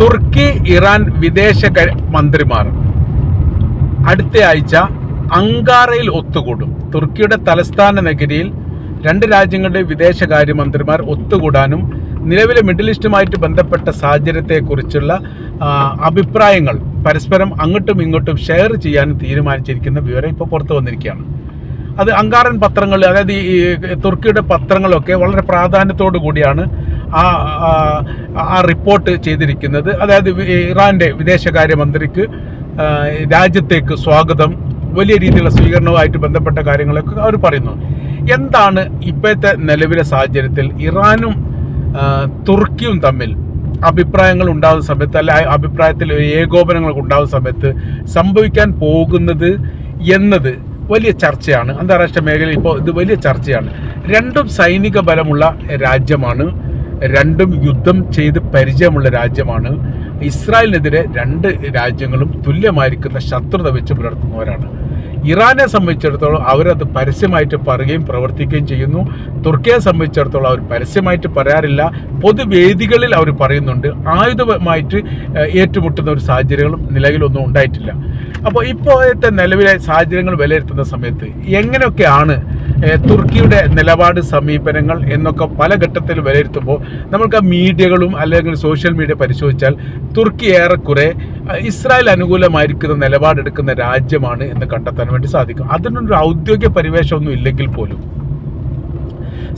തുർക്കി Iran വിദേശ മന്ത്രിമാർ അടുത്ത ആഴ്ച അങ്കാറയിൽ ഒത്തുകൂടും. തുർക്കിയുടെ തലസ്ഥാന നഗരിയിൽ രണ്ട് രാജ്യങ്ങളുടെ വിദേശകാര്യമന്ത്രിമാർ ഒത്തുകൂടാനും നിലവിലെ മിഡിൽ ഈസ്റ്റുമായിട്ട് ബന്ധപ്പെട്ട സാഹചര്യത്തെക്കുറിച്ചുള്ള അഭിപ്രായങ്ങൾ പരസ്പരം അങ്ങോട്ടും ഇങ്ങോട്ടും ഷെയർ ചെയ്യാനും തീരുമാനിച്ചിരിക്കുന്ന വിവരം ഇപ്പോൾ പുറത്തു വന്നിരിക്കുകയാണ്. അത് അങ്കാറൻ പത്രങ്ങൾ അതായത് ഈ തുർക്കിയുടെ പത്രങ്ങളൊക്കെ വളരെ പ്രാധാന്യത്തോടു കൂടിയാണ് ആ ആ- റിപ്പോർട്ട് ചെയ്തിരിക്കുന്നത്. അതായത് ഇറാന്റെ വിദേശകാര്യമന്ത്രിക്ക് രാജ്യത്തേക്ക് സ്വാഗതം വലിയ രീതിയിലുള്ള സ്വീകരണവുമായിട്ട് ബന്ധപ്പെട്ട കാര്യങ്ങളൊക്കെ അവർ പറയുന്നു. എന്താണ് ഇപ്പോഴത്തെ നിലവിലെ സാഹചര്യത്തിൽ ഇറാനും തുർക്കിയും തമ്മിൽ അഭിപ്രായങ്ങൾ ഉണ്ടാകുന്ന സമയത്ത് അല്ല അഭിപ്രായത്തിൽ ഏകോപനങ്ങൾ ഉണ്ടാകുന്ന സമയത്ത് സംഭവിക്കാൻ പോകുന്നത് എന്നത് വലിയ ചർച്ചയാണ്. അന്താരാഷ്ട്ര മേഖലയിൽ ഇപ്പോൾ ഇത് വലിയ ചർച്ചയാണ്. രണ്ടും സൈനിക ബലമുള്ള രാജ്യമാണ്. രണ്ടും യുദ്ധം ചെയ്ത് പരിചയമുള്ള രാജ്യമാണ്. ഇസ്രായേലിനെതിരെ രണ്ട് രാജ്യങ്ങളും തുല്യമായിരിക്കുന്ന ശത്രുത വെച്ച് പുലർത്തുന്നവരാണ്. ഇറാനെ സംബന്ധിച്ചിടത്തോളം അവരത് പരസ്യമായിട്ട് പറയുകയും പ്രവർത്തിക്കുകയും ചെയ്യുന്നു. തുർക്കിയെ സംബന്ധിച്ചിടത്തോളം അവർ പരസ്യമായിട്ട് പറയാറില്ല. പൊതുവേദികളിൽ അവർ പറയുന്നുണ്ട്. ആയുധമായിട്ട് ഏറ്റുമുട്ടുന്ന ഒരു സാഹചര്യങ്ങളും നിലവിലൊന്നും ഉണ്ടായിട്ടില്ല. അപ്പോൾ ഇപ്പോഴത്തെ നിലവിലെ സാഹചര്യങ്ങൾ വിലയിരുത്തുന്ന സമയത്ത് എങ്ങനെയൊക്കെയാണ് തുർക്കിയുടെ നിലപാട് സമീപനങ്ങൾ എന്നൊക്കെ പല ഘട്ടത്തിൽ വിലയിരുത്തുമ്പോൾ നമ്മൾക്ക് മീഡിയകളും അല്ലെങ്കിൽ സോഷ്യൽ മീഡിയ പരിശോധിച്ചാൽ തുർക്കി ഏറെക്കുറെ ഇസ്രായേൽ അനുകൂലമായിരിക്കുന്ന നിലപാടെടുക്കുന്ന രാജ്യമാണ് എന്ന് കണ്ടെത്താൻ വേണ്ടി സാധിക്കും. അതിനൊരു ഔദ്യോഗിക പരിവേഷമൊന്നും ഇല്ലെങ്കിൽ പോലും.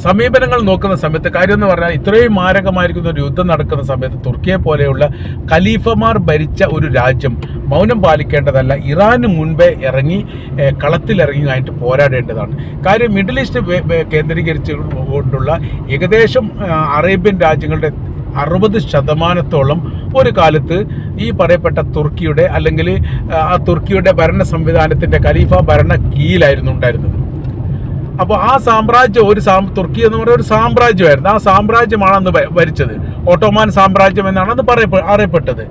സമീപനങ്ങൾ നോക്കുന്ന സമയത്ത് കാര്യം എന്ന് പറഞ്ഞാൽ ഇത്രയും മാരകമായിരിക്കുന്ന ഒരു യുദ്ധം നടക്കുന്ന സമയത്ത് തുർക്കിയെ പോലെയുള്ള ഖലീഫമാർ ഭരിച്ച ഒരു രാജ്യം മൗനം പാലിക്കേണ്ടതല്ല. ഇറാന് മുൻപേ ഇറങ്ങി കളത്തിലിറങ്ങി കളത്തിലിറങ്ങിയായിട്ട് പോരാടേണ്ടതാണ്. കാര്യം മിഡിൽ ഈസ്റ്റ് കേന്ദ്രീകരിച്ച് കൊണ്ടുള്ള ഏകദേശം അറേബ്യൻ രാജ്യങ്ങളുടെ അറുപത് ശതമാനത്തോളം ഒരു കാലത്ത് ഈ പറയപ്പെട്ട തുർക്കിയുടെ അല്ലെങ്കിൽ ആ തുർക്കിയുടെ ഭരണ സംവിധാനത്തിന്റെ ഖലീഫ ഭരണ കീഴിലായിരുന്നു ഉണ്ടായിരുന്നത്. അപ്പോൾ ആ സാമ്രാജ്യം ഒരു സാം തുർക്കി എന്ന് പറയുന്ന ഒരു സാമ്രാജ്യമായിരുന്നു. ആ സാമ്രാജ്യമാണ് അന്ന് ഭരിച്ചത്. ഓട്ടോമാൻ സാമ്രാജ്യം എന്നാണ് അന്ന് പറയപ്പെ അറിയപ്പെട്ടത്.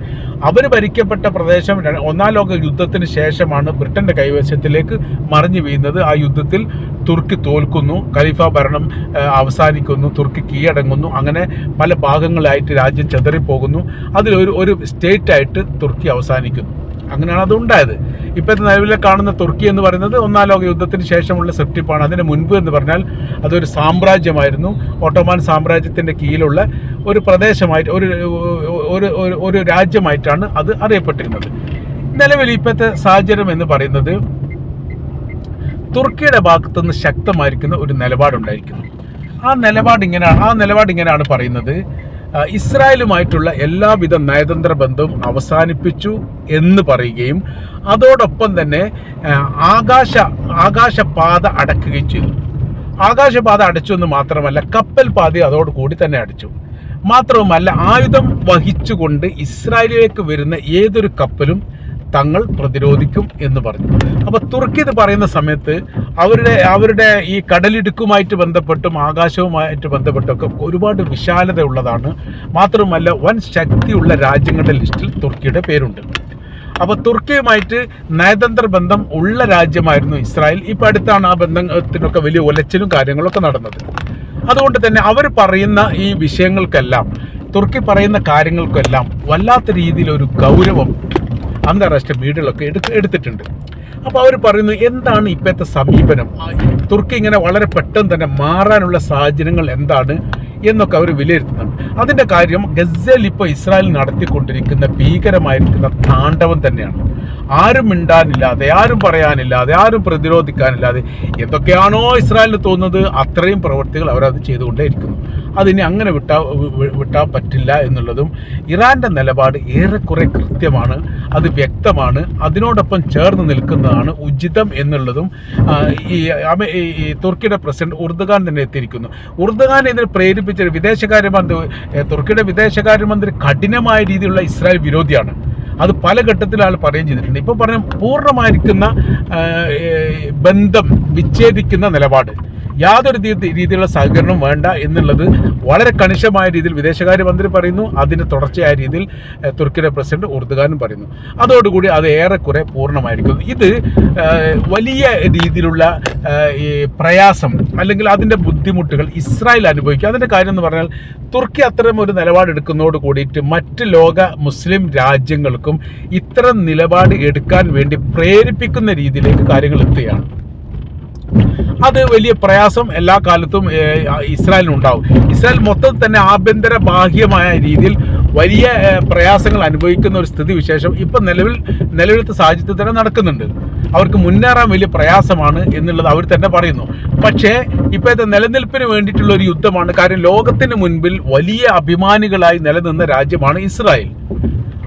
അവർ ഭരിക്കപ്പെട്ട പ്രദേശം ഒന്നാം ലോക യുദ്ധത്തിന് ശേഷമാണ് ബ്രിട്ടന്റെ കൈവശത്തിലേക്ക് മറിഞ്ഞു വീഴുന്നത്. ആ യുദ്ധത്തിൽ തുർക്കി തോൽക്കുന്നു ഖലീഫ ഭരണം അവസാനിക്കുന്നു തുർക്കി കീഴടങ്ങുന്നു. അങ്ങനെ പല ഭാഗങ്ങളായിട്ട് രാജ്യം ചെതറിപ്പോകുന്നു. അതിലൊരു ഒരു സ്റ്റേറ്റായിട്ട് തുർക്കി അവസാനിക്കുന്നു. അങ്ങനെയാണ് അത് ഉണ്ടായത്. ഇപ്പോഴത്തെ നിലവിലെ കാണുന്ന തുർക്കി എന്ന് പറയുന്നത് ഒന്നാം ലോക യുദ്ധത്തിന് ശേഷമുള്ള സെപ്റ്റിപ്പാണ്. അതിന് മുൻപ് എന്ന് പറഞ്ഞാൽ അതൊരു സാമ്രാജ്യമായിരുന്നു. ഓട്ടോമാൻ സാമ്രാജ്യത്തിന്റെ കീഴിലുള്ള ഒരു പ്രദേശമായിട്ട് ഒരു ഒരു ഒരു- രാജ്യമായിട്ടാണ് അത് അറിയപ്പെട്ടിരുന്നത്. നിലവിൽ ഇപ്പോഴത്തെ സാഹചര്യം എന്ന് പറയുന്നത് തുർക്കിയുടെ ഭാഗത്തു നിന്ന് ശക്തമായിരിക്കുന്ന ഒരു നിലപാടുണ്ടായിരിക്കുന്നു. ആ നിലപാട് ഇങ്ങനെയാണ് ആ നിലപാട് ഇങ്ങനെയാണ് പറയുന്നത്. ഇസ്രായേലുമായിട്ടുള്ള എല്ലാവിധ നയതന്ത്ര ബന്ധവും അവസാനിപ്പിച്ചു എന്ന് പറയുകയും അതോടൊപ്പം തന്നെ ആകാശ ആകാശപാത അടക്കുകയും ചെയ്തു. ആകാശപാത അടച്ചു എന്ന് മാത്രമല്ല കപ്പൽ പാത അതോടുകൂടി തന്നെ അടച്ചു. മാത്രവുമല്ല ആയുധം വഹിച്ചുകൊണ്ട് ഇസ്രായേലിലേക്ക് വരുന്ന ഏതൊരു കപ്പലും തങ്ങൾ പ്രതിരോധിക്കും എന്ന് പറഞ്ഞു. അപ്പൊ തുർക്കി ഇത് പറയുന്ന സമയത്ത് അവരുടെ അവരുടെ ഈ കടലിടുക്കുമായിട്ട് ബന്ധപ്പെട്ടും ആകാശവുമായിട്ട് ബന്ധപ്പെട്ടൊക്കെ ഒരുപാട് വിശാലത ഉള്ളതാണ് മാത്രമല്ല വൻ ശക്തിയുള്ള രാജ്യങ്ങളുടെ ലിസ്റ്റിൽ തുർക്കിയുടെ പേരുണ്ട്. അപ്പൊ തുർക്കിയുമായിട്ട് നയതന്ത്ര ബന്ധം ഉള്ള രാജ്യമായിരുന്നു ഇസ്രായേൽ. ഇപ്പൊ അടുത്താണ് ആ ബന്ധത്തിനൊക്കെ വലിയ ഒലച്ചിലും കാര്യങ്ങളൊക്കെ നടന്നത്. അതുകൊണ്ട് തന്നെ അവർ പറയുന്ന ഈ വിഷയങ്ങൾക്കെല്ലാം തുർക്കി പറയുന്ന കാര്യങ്ങൾക്കെല്ലാം വല്ലാത്ത രീതിയിൽ ഒരു ഗൗരവം അന്താരാഷ്ട്ര മീഡിയകളൊക്കെ എടുത്ത് എടുത്തിട്ടുണ്ട്. അപ്പോൾ അവർ പറയുന്നു എന്താണ് ഇപ്പോഴത്തെ സമീപനം? തുർക്കി ഇങ്ങനെ വളരെ പെട്ടെന്ന് തന്നെ മാറാനുള്ള സാഹചര്യങ്ങൾ എന്താണ്? എന്നൊക്കെ അവർ വിലയിരുത്തുന്നുണ്ട്. അതിന്റെ കാര്യം ഗസയിൽ ഇപ്പോൾ ഇസ്രായേൽ നടത്തിക്കൊണ്ടിരിക്കുന്ന ഭീകരമായിരിക്കുന്ന താണ്ഡവം തന്നെയാണ്. ആരും മിണ്ടാനില്ലാതെ ആരും പറയാനില്ലാതെ ആരും പ്രതിരോധിക്കാനില്ലാതെ എന്തൊക്കെയാണോ ഇസ്രായേലിന് തോന്നുന്നത് അത്രയും പ്രവൃത്തികൾ അവരത് ചെയ്തുകൊണ്ടേയിരിക്കുന്നു. അതിന് അങ്ങനെ വിട്ടാ വിട്ടാൻ പറ്റില്ല എന്നുള്ളതും ഇറാന്റെ നിലപാട് ഏറെക്കുറെ കൃത്യമാണ് അത് വ്യക്തമാണ് അതിനോടൊപ്പം ചേർന്ന് നിൽക്കുന്നതാണ് ഉചിതം എന്നുള്ളതും ഈ തുർക്കിയുടെ പ്രസിഡന്റ് ഉർദുഖാൻ തന്നെ എത്തിയിരിക്കുന്നു. ഉർദുഖാൻ ഇതിന് പ്രേരിപ്പിച്ച വിദേശകാര്യമന്ത്രി ഏ, തുർക്കിയുടെ വിദേശകാര്യമന്ത്രി കഠിനമായ രീതിയിലുള്ള ഇസ്രായേൽ വിരോധിയാണ്. അത് പല ഘട്ടത്തിൽ ആൾ പറയുകയും ചെയ്തിട്ടുണ്ട്. ഇപ്പോൾ പറഞ്ഞ പൂർണമായിരിക്കുന്ന ബന്ധം വിച്ഛേദിക്കുന്ന നിലപാട്. യാതൊരു രീതിയിലുള്ള സഹകരണവും വേണ്ട എന്നുള്ളത് വളരെ കണിശമായ രീതിയിൽ വിദേശകാര്യമന്ത്രി പറയുന്നു. അതിന്റെ തുടർച്ചയായ രീതിയിൽ തുർക്കിയുടെ പ്രസിഡന്റ് ഉർദുഗാനും പറയുന്നു. അതോടുകൂടി അത് ഏറെക്കുറെ പൂർണമായിരിക്കുന്നു. ഇത് വലിയ രീതിയിലുള്ള ഈ പ്രയാസം അല്ലെങ്കിൽ അതിന്റെ ബുദ്ധിമുട്ടുകൾ ഇസ്രായേൽ അനുഭവിക്കും. അതിന്റെ കാര്യം എന്ന് പറഞ്ഞാൽ തുർക്കി അത്തരം ഒരു നിലപാടെടുക്കുന്നതോട് കൂടിയിട്ട് മറ്റ് ലോക മുസ്ലിം രാജ്യങ്ങൾക്കും ഇത്തരം നിലപാട് എടുക്കാൻ വേണ്ടി പ്രേരിപ്പിക്കുന്ന രീതിയിലേക്ക് കാര്യങ്ങൾ എത്തുകയാണ്. അത് വലിയ പ്രയാസം എല്ലാ കാലത്തും ഇസ്രായേലിനുണ്ടാവും. ഇസ്രായേൽ മൊത്തം തന്നെ ആഭ്യന്തര ബാഹ്യമായ രീതിയിൽ വലിയ പ്രയാസങ്ങൾ അനുഭവിക്കുന്ന ഒരു സ്ഥിതി വിശേഷം ഇപ്പം നിലവിൽ നിലവിലത്തെ സാഹചര്യത്തിൽ തന്നെ നടക്കുന്നുണ്ട്. അവർക്ക് മുന്നേറാൻ വലിയ പ്രയാസമാണ് എന്നുള്ളത് അവർ തന്നെ പറയുന്നു. പക്ഷേ ഇപ്പോഴത്തെ നിലനിൽപ്പിന് വേണ്ടിയിട്ടുള്ള ഒരു യുദ്ധമാണ്. കാര്യം ലോകത്തിന് മുൻപിൽ വലിയ അഭിമാനികളായി നിലനിന്ന രാജ്യമാണ് ഇസ്രായേൽ.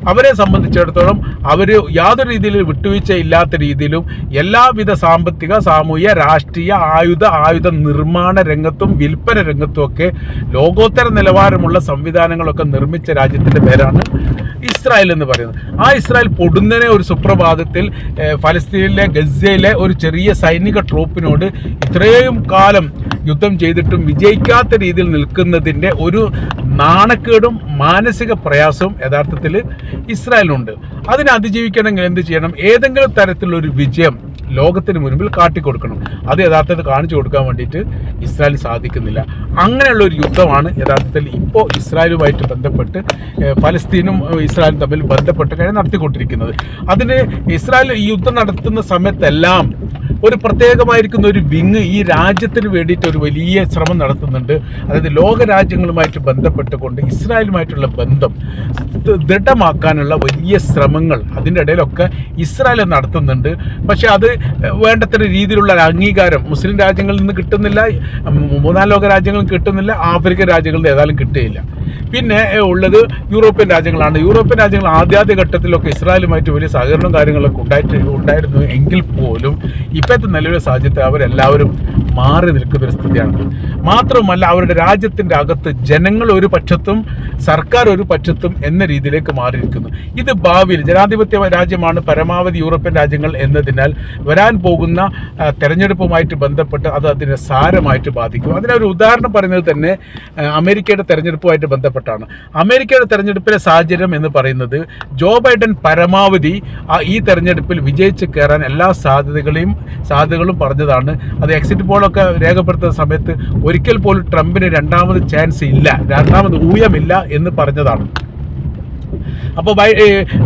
അവരെ സംബന്ധിച്ചിടത്തോളം അവർ യാതൊരു രീതിയിലും വിട്ടുവീഴ്ച ഇല്ലാത്ത രീതിയിലും എല്ലാവിധ സാമ്പത്തിക സാമൂഹ്യ രാഷ്ട്രീയ ആയുധ ആയുധ നിർമ്മാണ രംഗത്തും വിൽപ്പന രംഗത്തും ഒക്കെ ലോകോത്തര നിലവാരമുള്ള സംവിധാനങ്ങളൊക്കെ നിർമ്മിച്ച രാജ്യത്തിന്റെ പേരാണ് ഇസ്രായേൽ എന്ന് പറയുന്നത്. ആ ഇസ്രായേൽ പൊടുന്നനെ ഒരു സുപ്രഭാതത്തിൽ ഫലസ്തീനിലെ ഗസയിലെ ഒരു ചെറിയ സൈനിക ട്രൂപ്പിനോട് ഇത്രയും കാലം യുദ്ധം ചെയ്തിട്ടും വിജയിക്കാത്ത രീതിയിൽ നിൽക്കുന്നതിന്റെ ഒരു നാണക്കേടും മാനസിക പ്രയാസവും യഥാർത്ഥത്തിൽ ഇസ്രായേലുണ്ട് അതിനെ അതിജീവിക്കണമെങ്കിൽ എന്ത് ചെയ്യണം? ഏതെങ്കിലും തരത്തിലുള്ള ഒരു വിജയം ലോകത്തിന് മുൻപിൽ കാട്ടിക്കൊടുക്കണം. അത് യഥാർത്ഥത്തിൽ കാണിച്ചു കൊടുക്കാൻ വേണ്ടിയിട്ട് ഇസ്രായേൽ സാധിക്കുന്നില്ല. അങ്ങനെയുള്ള ഒരു യുദ്ധമാണ് യഥാർത്ഥത്തിൽ ഇപ്പോൾ ഇസ്രായേലുമായിട്ട് ബന്ധപ്പെട്ട് ഫലസ്തീനും ഇസ്രായേലും തമ്മിൽ ബന്ധപ്പെട്ട് കഴിഞ്ഞ് നടത്തിക്കൊണ്ടിരിക്കുന്നത്. അതിന് ഇസ്രായേൽ ഈ യുദ്ധം നടത്തുന്ന സമയത്തെല്ലാം ഒരു പ്രത്യേകമായിരിക്കുന്ന ഒരു വിങ് ഈ രാജ്യത്തിന് വേണ്ടിയിട്ട് ഒരു വലിയ ശ്രമം നടത്തുന്നുണ്ട്. അതായത് ലോക രാജ്യങ്ങളുമായിട്ട് ബന്ധപ്പെട്ടുകൊണ്ട് ഇസ്രായേലുമായിട്ടുള്ള ബന്ധം ദൃഢമാക്കാനുള്ള വലിയ ശ്രമങ്ങൾ അതിന്റെ ഇടയിലൊക്കെ ഇസ്രായേൽ നടത്തുന്നുണ്ട്. പക്ഷേ അത് വേണ്ടത്ര രീതിയിലുള്ള അംഗീകാരം മുസ്ലിം രാജ്യങ്ങളിൽ നിന്ന് കിട്ടുന്നില്ല. മൂന്നാം ലോക രാജ്യങ്ങളിൽ കിട്ടുന്നില്ല. ആഫ്രിക്കൻ രാജ്യങ്ങളിൽ ഏതായാലും കിട്ടുകയില്ല. പിന്നെ ഉള്ളത് യൂറോപ്യൻ രാജ്യങ്ങളാണ്. യൂറോപ്യൻ രാജ്യങ്ങൾ ആദ്യാദ്യ ഘട്ടത്തിലൊക്കെ ഇസ്രായേലുമായിട്ട് വലിയ സഹകരണവും കാര്യങ്ങളൊക്കെ ഉണ്ടായിട്ട് ഉണ്ടായിരുന്നു. എങ്കിൽ പോലും ഇപ്പോഴത്തെ നിലവിലെ സാഹചര്യത്തിൽ അവരെല്ലാവരും മാറി നിൽക്കുന്ന ഒരു സ്ഥിതിയാണ്. മാത്രമല്ല അവരുടെ രാജ്യത്തിന്റെ അകത്ത് ജനങ്ങൾ ഒരു പക്ഷത്തും സർക്കാർ ഒരു പക്ഷത്തും എന്ന രീതിയിലേക്ക് മാറിയിരിക്കുന്നു. ഇത് ഭാവിയിൽ ജനാധിപത്യ രാജ്യമാണ് പരമാവധി യൂറോപ്യൻ രാജ്യങ്ങൾ എന്നതിനാൽ വരാൻ പോകുന്ന തെരഞ്ഞെടുപ്പുമായിട്ട് ബന്ധപ്പെട്ട് അത് അതിനെ സാരമായിട്ട് ബാധിക്കും. അതിനൊരു ഉദാഹരണം പറയുന്നത് തന്നെ അമേരിക്കയുടെ തെരഞ്ഞെടുപ്പുമായിട്ട് ബന്ധപ്പെട്ടാണ്. അമേരിക്കയുടെ തെരഞ്ഞെടുപ്പിലെ സാഹചര്യം എന്ന് പറയുന്നത് ജോ ബൈഡൻ പരമാവധി ഈ തെരഞ്ഞെടുപ്പിൽ വിജയിച്ച് കയറാൻ എല്ലാ സാധ്യതകളെയും സാധ്യതകളും പറഞ്ഞതാണ്. അത് എക്സിറ്റ് പോളൊക്കെ രേഖപ്പെടുത്തുന്ന സമയത്ത് ഒരിക്കൽ പോലും ട്രംപിന് രണ്ടാമത് ചാൻസ് ഇല്ല. രണ്ടാമത് ഊയമില്ല എന്ന് പറഞ്ഞതാണ്. അപ്പോൾ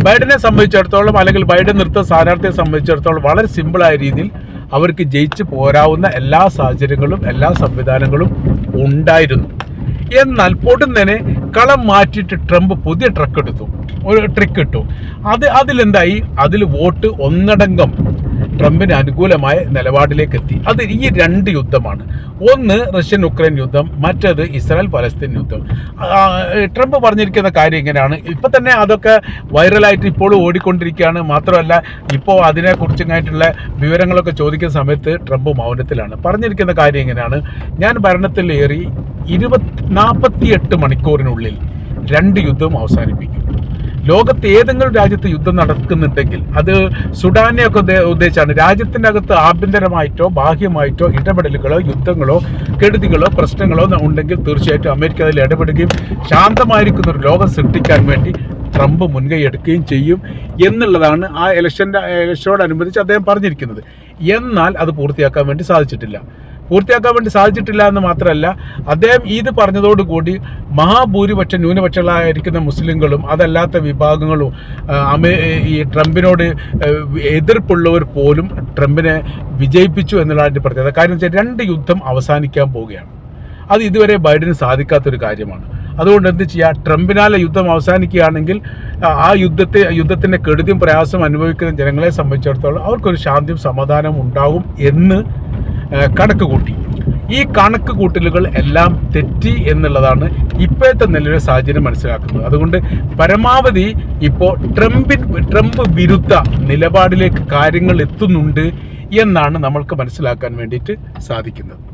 ബൈഡനെ സംബന്ധിച്ചിടത്തോളം അല്ലെങ്കിൽ ബൈഡൻ നിർത്ത സ്ഥാനാർത്ഥിയെ സംബന്ധിച്ചിടത്തോളം വളരെ സിമ്പിളായ രീതിയിൽ അവർക്ക് ജയിച്ച് പോരാവുന്ന എല്ലാ സാഹചര്യങ്ങളും എല്ലാ സംവിധാനങ്ങളും ഉണ്ടായിരുന്നു. എന്നാൽ പൊടുന്നനെ കളം മാറ്റിയിട്ട് ട്രംപ് പുതിയ ട്രക്ക് എടുത്തു. ഒരു ട്രിക്ക് ഇട്ടു. അത് അതിലെന്തായി? അതിൽ വോട്ട് ഒന്നടങ്കം. ട്രംപിന് അനുകൂലമായ നിലപാടിലേക്ക് എത്തി അത് ഈ രണ്ട് യുദ്ധമാണ്. ഒന്ന് റഷ്യൻ ഉക്രൈൻ യുദ്ധം മറ്റത് ഇസ്രായേൽ പലസ്തീൻ യുദ്ധം ട്രംപ് പറഞ്ഞിരിക്കുന്ന കാര്യം ഇങ്ങനെയാണ്. ഇപ്പൊ തന്നെ അതൊക്കെ വൈറലായിട്ട് ഇപ്പോഴും ഓടിക്കൊണ്ടിരിക്കുകയാണ്. മാത്രമല്ല ഇപ്പോൾ അതിനെക്കുറിച്ചായിട്ടുള്ള വിവരങ്ങളൊക്കെ ചോദിക്കുന്ന സമയത്ത് ട്രംപ് മൗനത്തിലാണ്. പറഞ്ഞിരിക്കുന്ന കാര്യം ഇങ്ങനെയാണ്. ഞാൻ ഭരണത്തിലേറി ഇരുപത്തി നാൽപ്പത്തിയെട്ട് മണിക്കൂറിനുള്ളിൽ രണ്ട് യുദ്ധവും അവസാനിപ്പിക്കും. ലോകത്ത് ഏതെങ്കിലും രാജ്യത്ത് യുദ്ധം നടക്കുന്നുണ്ടെങ്കിൽ അത് സുഡാനെ ഒക്കെ ഉദ്ദേശിച്ചാണ്. രാജ്യത്തിന്റെ അകത്ത് ആഭ്യന്തരമായിട്ടോ ബാഹ്യമായിട്ടോ ഇടപെടലുകളോ യുദ്ധങ്ങളോ കെടുതികളോ പ്രശ്നങ്ങളോ ഉണ്ടെങ്കിൽ തീർച്ചയായിട്ടും അമേരിക്ക അതിൽ ഇടപെടുകയും ശാന്തമായിരിക്കുന്ന ഒരു ലോകം സൃഷ്ടിക്കാൻ വേണ്ടി ട്രംപ് മുൻകൈ എടുക്കുകയും ചെയ്യും എന്നുള്ളതാണ് ആ ഇലക്ഷന്റെ ഇലക്ഷനോടനുബന്ധിച്ച് അദ്ദേഹം പറഞ്ഞിരിക്കുന്നത്. എന്നാൽ അത് പൂർത്തിയാക്കാൻ വേണ്ടി സാധിച്ചിട്ടില്ല. പൂർത്തിയാക്കാൻ വേണ്ടി സാധിച്ചിട്ടില്ല എന്ന് മാത്രമല്ല അദ്ദേഹം ഇത് പറഞ്ഞതോടുകൂടി മഹാഭൂരിപക്ഷ ന്യൂനപക്ഷങ്ങളായിരിക്കുന്ന മുസ്ലിങ്ങളും അതല്ലാത്ത വിഭാഗങ്ങളും അമേ ഈ ട്രംപിനോട് എതിർപ്പുള്ളവർ പോലും ട്രംപിനെ വിജയിപ്പിച്ചു എന്നുള്ളതിന്റെ പ്രത്യേകത. കാര്യം വെച്ചാൽ രണ്ട് യുദ്ധം അവസാനിക്കാൻ പോവുകയാണ്. അത് ഇതുവരെ ബൈഡന് സാധിക്കാത്തൊരു കാര്യമാണ്. അതുകൊണ്ട് എന്ത് ചെയ്യുക ട്രംപിനാലെ യുദ്ധം അവസാനിക്കുകയാണെങ്കിൽ ആ- യുദ്ധത്തെ യുദ്ധത്തിന്റെ കെടുതിയും പ്രയാസം അനുഭവിക്കുന്ന ജനങ്ങളെ സംബന്ധിച്ചിടത്തോളം അവർക്കൊരു ശാന്തിയും സമാധാനവും ഉണ്ടാകും എന്ന് കണക്ക് കൂട്ടി ഈ കണക്ക് കൂട്ടലുകൾ എല്ലാം തെറ്റി എന്നുള്ളതാണ് ഇപ്പോഴത്തെ നിലവിലെ സാഹചര്യം മനസ്സിലാക്കുന്നത്. അതുകൊണ്ട് പരമാവധി ഇപ്പോൾ ട്രംപിൻ ട്രംപ് വിരുദ്ധ നിലപാടിലേക്ക് കാര്യങ്ങൾ എത്തുന്നുണ്ട് എന്നാണ് നമ്മൾക്ക് മനസ്സിലാക്കാൻ വേണ്ടിയിട്ട് സാധിക്കുന്നത്.